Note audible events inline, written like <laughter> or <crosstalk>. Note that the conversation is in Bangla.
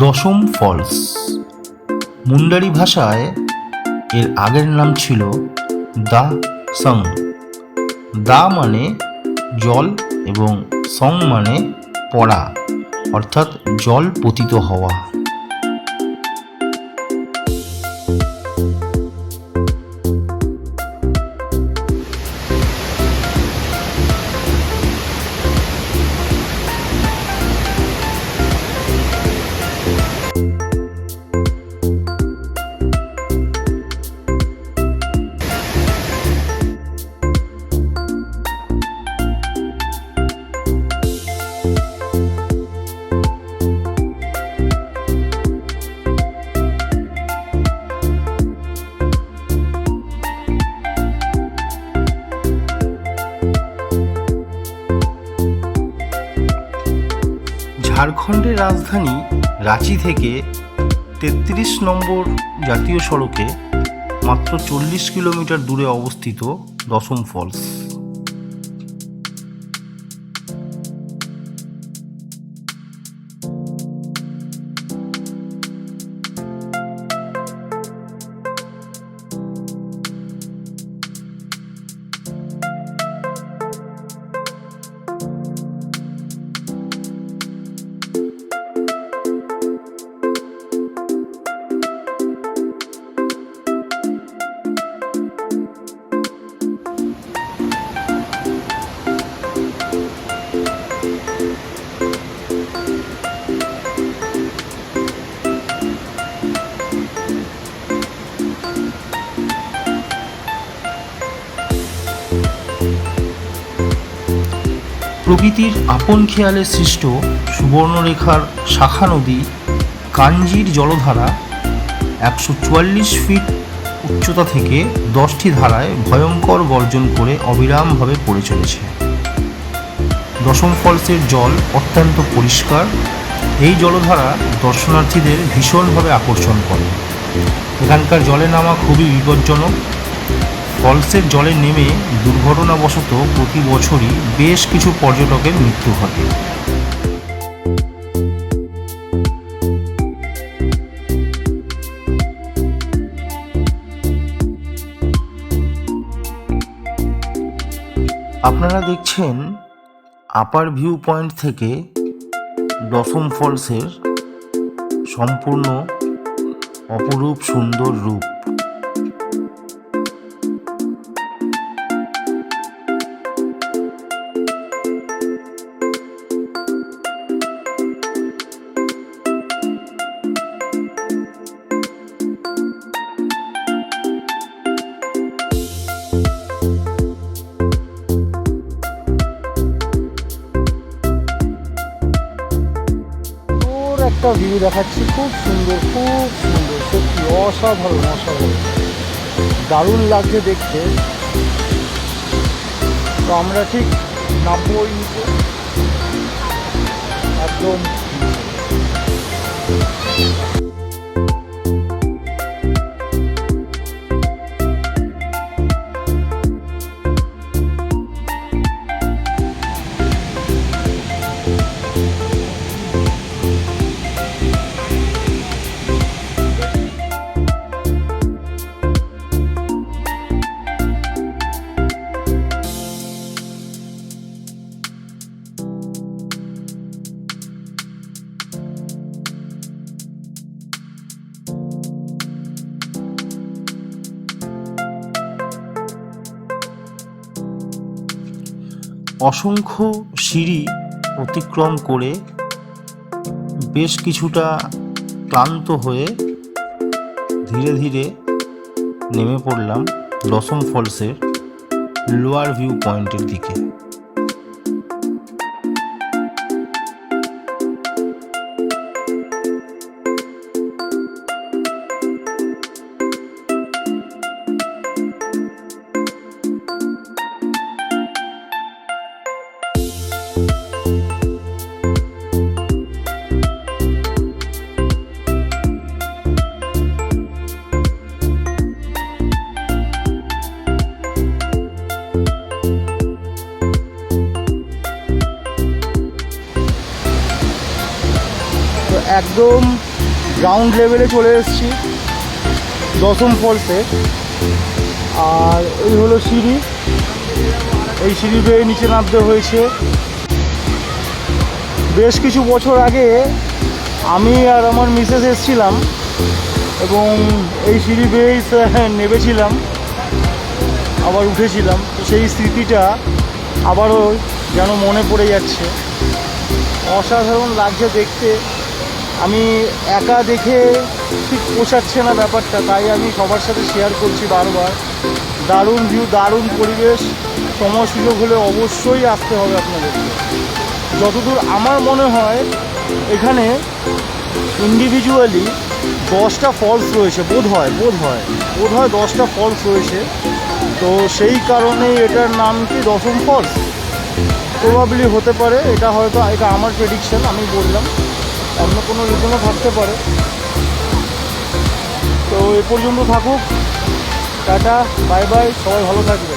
দশম ফলস। মুন্ডারি ভাষায় এর আগের নাম ছিল দা সং। দা মানে জল এবং সং মানে পড়া, অর্থাৎ জল পতিত হওয়া। ঝাড়খণ্ডের রাজধানী রাঁচি থেকে তেত্রিশ নম্বর জাতীয় সড়কে মাত্র চল্লিশ কিলোমিটার দূরে অবস্থিত দশম ফলস। প্রকৃতির আপন খেয়ালে সৃষ্ট সুবর্ণরেখার শাখা নদী কাঞ্জির জলধারা একশো চুয়াল্লিশ ফিট উচ্চতা থেকে দশটি ধারায় ভয়ঙ্কর গর্জন করে অবিরামভাবে পড়ে চলেছে। দশম ফলসের জল অত্যন্ত পরিষ্কার। এই জলধারা দর্শনার্থীদের ভীষণভাবে আকর্ষণ করে। এখানকার জলে নামা খুবই বিপজ্জনক। ফলসের জলে নেমে দুর্ঘটনাবশত প্রতি বছরই বেশ কিছু পর্যটকের মৃত্যু ঘটে। আপনারা দেখছেন আপার ভিউ পয়েন্ট থেকে দশম ফলসের সম্পূর্ণ অপরূপ সুন্দর রূপ। একটা ভিউ দেখাচ্ছি, খুব সুন্দর খুব সুন্দর, সত্যি অসাধারণ অসাধারণ। দারুণ লাগছে দেখতে। তো আমরা ঠিক নামবো একদম অসংখ্য সিঁড়ি অতিক্রম করে বেশ কিছুটা ক্লান্ত হয়ে ধীরে ধীরে নেমে পড়লাম দশম ফলসের লোয়ার ভিউ পয়েন্টের দিকে। একদম গ্রাউন্ড লেভেলে চলে এসেছি, দশম ফলসে আর এই হলো সিঁড়ি। এই সিঁড়ি বেয়ে নিচে নামতে হয়েছে। বেশ কিছু বছর আগে আমি আর আমার মিসেস এসেছিলাম এবং এই সিঁড়ি বেয়েই <laughs> নেমেছিলাম, আবার উঠেছিলাম। সেই স্মৃতিটা আবারও যেন মনে পড়ে যাচ্ছে। অসাধারণ লাগছে দেখতে। আমি একা দেখে ঠিক পোষাচ্ছে না ব্যাপারটা, তাই আমি সবার সাথে শেয়ার করছি বারবার। দারুণ ভিউ দারুণ পরিবেশ, সময় সুযোগ হলে অবশ্যই আসতে হবে আপনাদেরকে। যতদূর আমার মনে হয়, এখানে ইন্ডিভিজুয়ালি দশটা ফলস রয়েছে, বোধ হয় বোধ হয় বোধ হয় দশটা ফলস রয়েছে। তো সেই কারণেই এটার নাম কি দশম ফলস প্রবাবলি হতে পারে, এটা হয়তো, এটা আমার প্রেডিকশন আমি বললাম। অন্য কোনো রিজনও থাকতে পারে। তো এ পর্যন্ত থাকুক। টাটা বাই বাই সবাই ভালো থাকবে